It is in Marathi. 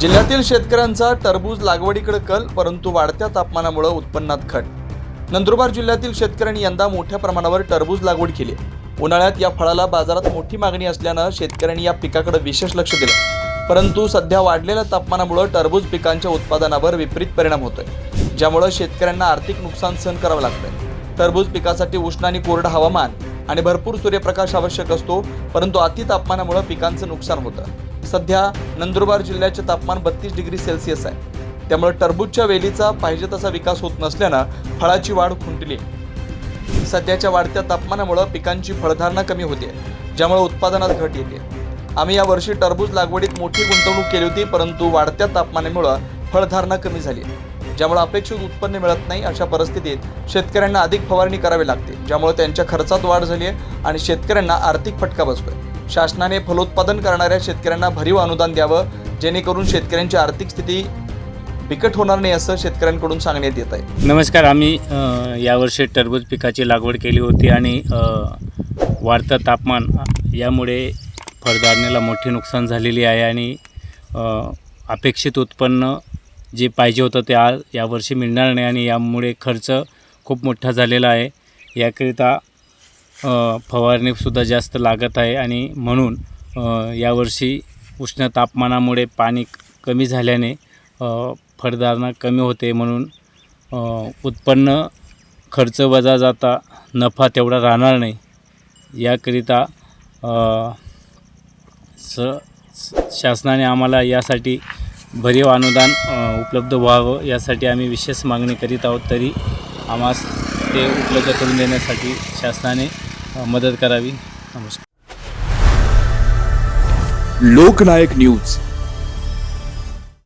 जिल्ह्यातील शेतकऱ्यांचा टरबूज लागवडीकडे कल परंतु वाढत्या तापमानामुळे उत्पन्नात घट. नंदुरबार जिल्ह्यातील शेतकऱ्यांनी यंदा मोठ्या प्रमाणावर टरबूज लागवड केली. उन्हाळ्यात या फळाला बाजारात मोठी मागणी असल्यानं शेतकऱ्यांनी या पिकाकडे विशेष लक्ष दिलं. परंतु सध्या वाढलेल्या तापमानामुळे टरबूज पिकांच्या उत्पादनावर विपरीत परिणाम होतोय ज्यामुळे शेतकऱ्यांना आर्थिक नुकसान सहन करावं लागतंय. टरबूज पिकासाठी उष्ण आणि कोरडं हवामान आणि भरपूर सूर्यप्रकाश आवश्यक असतो परंतु अति तापमानामुळे पिकांचं नुकसान होतं. सध्या नंदुरबार जिल्ह्याचे तापमान बत्तीस डिग्री सेल्सिअस आहे. त्यामुळे टरबूजच्या वेलीचा पाहिजे तसा विकास होत नसल्यानं फळाची वाढ खुंटली. सध्याच्या वाढत्या तापमानामुळं पिकांची फळधारणा कमी होते ज्यामुळे उत्पादनात घट येते. आम्ही यावर्षी टरबूज लागवडीत मोठी गुंतवणूक केली होती परंतु वाढत्या तापमानामुळं फळधारणा कमी झाली. ज्यामुळे अपेक्षित उत्पन्न मिळत नाही अशा परिस्थितीत शेतकऱ्यांना अधिक फवारणी करावी लागते ज्यामुळे त्यांच्या खर्चात वाढ झाली आहे आणि शेतकऱ्यांना आर्थिक फटका बसतोय. शासनाने फलोत्पादन करणाऱ्या शेतकऱ्यांना भरीव अनुदान द्यावं जेणेकरून शेतकऱ्यांची आर्थिक स्थिती बिकट होणार नाही असं शेतकऱ्यांकडून सांगण्यात येत आहे. नमस्कार आम्ही यावर्षी टरबूज पिकाची लागवड केली होती आणि वाढतं तापमान यामुळे फळधारणेला मोठी नुकसान झालेली आहे आणि अपेक्षित उत्पन्न जे पाहिजे होतं ते आज यावर्षी मिळणार नाही आणि यामुळे खर्च खूप मोठा झालेला आहे. याकरिता फवारणीसुद्धा जास्त लागत आहे आणि म्हणून यावर्षी उष्ण तापमानामुळे पाणी कमी झाल्याने फळधारणा कमी होते म्हणून उत्पन्न खर्च वजा जाता नफा तेवढा राहणार नाही. याकरिता स शासनाने आम्हाला यासाठी भरीव अनुदान उपलब्ध व्हावं यासाठी आम्ही विशेष मागणी करीत आहोत तरी आम्हास ते उपलब्ध करून देण्यासाठी शासनाने मदत करावी. नमस्कार. लोकनायक न्यूज.